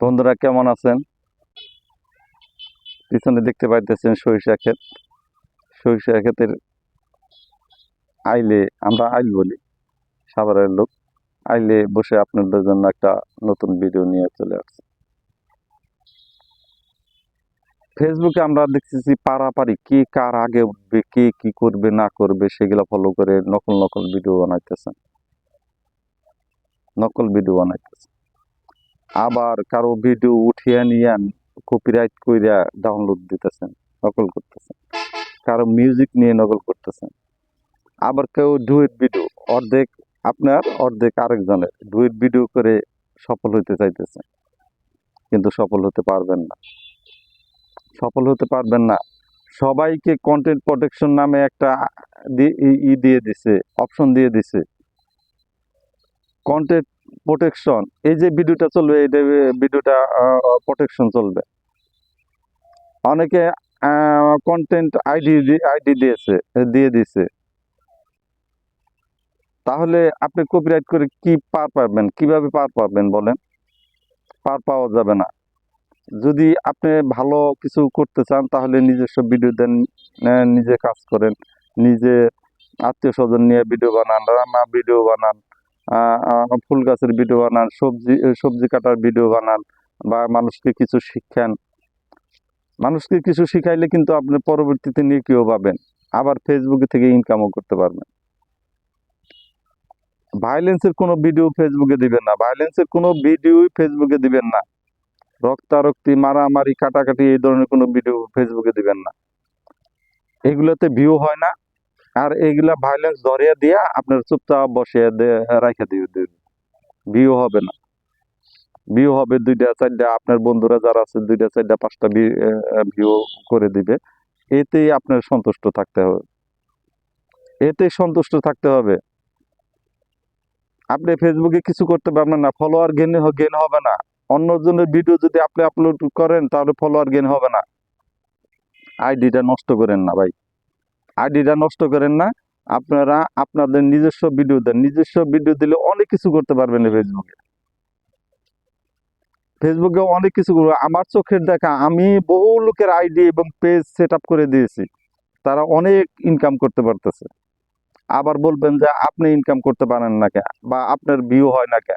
বন্ধুরা, কেমন আছেন? পিছনে দেখতে পাইতেছেন সরিষা ক্ষেত। সরিষা ক্ষেতের আইলে আমরা আইল বলি, সাভারের লোক। আইলে বসে আপনাদের জন্য একটা নতুন ভিডিও নিয়ে চলে আসছে। ফেসবুকে আমরা দেখতেছি পারাপারি, কে কার আগে উঠবে, কে কি করবে, না করবে, সেগুলো ফলো করে নকল নকল ভিডিও বানাইতেছেন। নকল ভিডিও বানাইতেছে আবার কারও ভিডিও উঠিয়ে নিয়ে কপিরাইট কইরা ডাউনলোড দিতেছেন, নকল করতেছেন। কারও মিউজিক নিয়ে নকল করতেছেন। আবার কেউ ডুয়েট ভিডিও অর্ধেক আপনার, অর্ধেক আরেকজনের ডুয়েট ভিডিও করে সফল হতে চাইতেছেন কিন্তু সফল হতে পারবেন না। সফল হতে পারবেন না। সবাইকে কন্টেন্ট প্রোটেকশন নামে একটা ই দিয়ে দিছে অপশন দিয়ে দিছে। কন্টেন্ট প্রোটেকশন এই যে ভিডিওটা চলবে, এই ভিডিওটা প্রোটেকশন চলবে। অনেকে কন্টেন্ট আইডি আইডি দিয়েছে, দিয়ে দিছে তাহলে আপনি কপিরাইট করে কি পার পাবেন? কীভাবে পার পাবেন বলেন? পার পাওয়া যাবে না। যদি আপনি ভালো কিছু করতে চান, তাহলে নিজস্ব ভিডিও দেন নিজে কাজ করেন। নিজে আত্মীয় স্বজন নিয়ে ভিডিও বানান রান্না ভিডিও বানান। ফুল গাছের ভিডিও বানান, সবজি সবজি কাটার ভিডিও বানান, বা মানুষকে কিছু শিক্ষান মানুষকে কিছু শিখাইলে কিন্তু আপনি পরবর্তীতে নিয়ে কেউ পাবেন, আবার ফেসবুকে থেকে ইনকামও করতে পারবেন। ভায়োলেন্সের কোনো ভিডিও ফেসবুকে দিবেন না ভায়োলেন্সের কোনো ভিডিওই ফেসবুকে দিবেন না। রক্তারক্তি, মারামারি, কাটাকাটি, এই ধরনের কোনো ভিডিও ফেসবুকে দিবেন না। এগুলোতে ভিউ হয় না আর এইগুলা ভায়োলেন্স ধরিয়া দিয়া আপনার চুপচাপ বসিয়ে রাখা দিয়ে ভিউ হবে না। ভিউ হবে দুইটা, চারটা, আপনার বন্ধুরা যারা আছে, দুইটা, চারটা, পাঁচটা ভিউ করে দিবে। এতেই আপনার সন্তুষ্ট থাকতে হবে। এতে সন্তুষ্ট থাকতে হবে। আপনি ফেসবুকে কিছু করতে পারবেন না ফলোয়ার গেন গেন হবে না। অন্যজনের ভিডিও যদি আপনি আপলোড করেন, তাহলে ফলোয়ার গেন হবে না। আইডিটা নষ্ট করেন না, ভাই। আইডিটা নষ্ট করেন না। আপনারা আপনাদের নিজস্ব ভিডিও দেন। নিজস্ব ভিডিও দিলে অনেক কিছু করতে পারবেন ফেসবুকে ফেসবুকে অনেক কিছু করব। আমার চোখের দেখা, আমি বহু লোকের আইডি এবং পেজ সেট করে দিয়েছি। তারা অনেক ইনকাম করতে পারতেছে। আবার বলবেন যে, আপনি ইনকাম করতে পারেন না কে বা আপনার ভিউ হয় না কে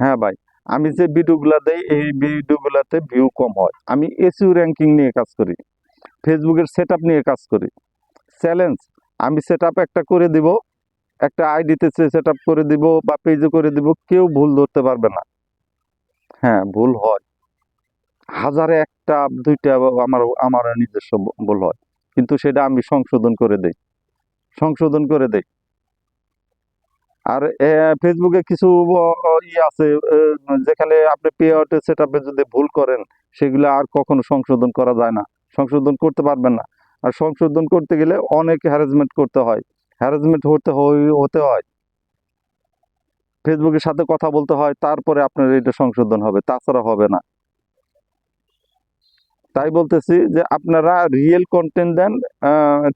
হ্যাঁ ভাই, আমি যে ভিডিওগুলো দেই, এই ভিডিওগুলোতে ভিউ কম হয়। আমি এসিউ র্যাঙ্কিং নিয়ে কাজ করি। ফেসবুকের সেট নিয়ে কাজ করি। চ্যালেঞ্জ আমি সেট একটা করে দিব, একটা আইডিতে সেট আপ করে দিব বা পেজে করে দিব, কেউ ভুল ধরতে পারবে না। হ্যাঁ ভুল হয়। হাজারে একটা, দুইটা আমার আমার নিজস্ব ভুল হয়। কিন্তু সেটা আমি সংশোধন করে দেই। সংশোধন করে দেই। আর ফেসবুকে কিছু ই আছে যেখানে আপনি পে আউটে সেট যদি ভুল করেন, সেগুলো আর কখনো সংশোধন করা যায় না। সংশোধন করতে পারবেন না। আর সংশোধন করতে গেলে অনেক হ্যারাসমেন্ট করতে হয়। হ্যারাসমেন্ট হতে হতে হয়। ফেসবুকের সাথে কথা বলতে হয়, তারপরে আপনার এটা সংশোধন হবে, তাছাড়া হবে না। তাই বলতেছি যে আপনারা রিয়েল কন্টেন্ট দেন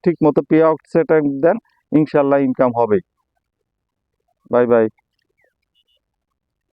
ঠিক মতো পে আউট সেট দেন ইনশাল্লাহ ইনকাম হবে। Bye bye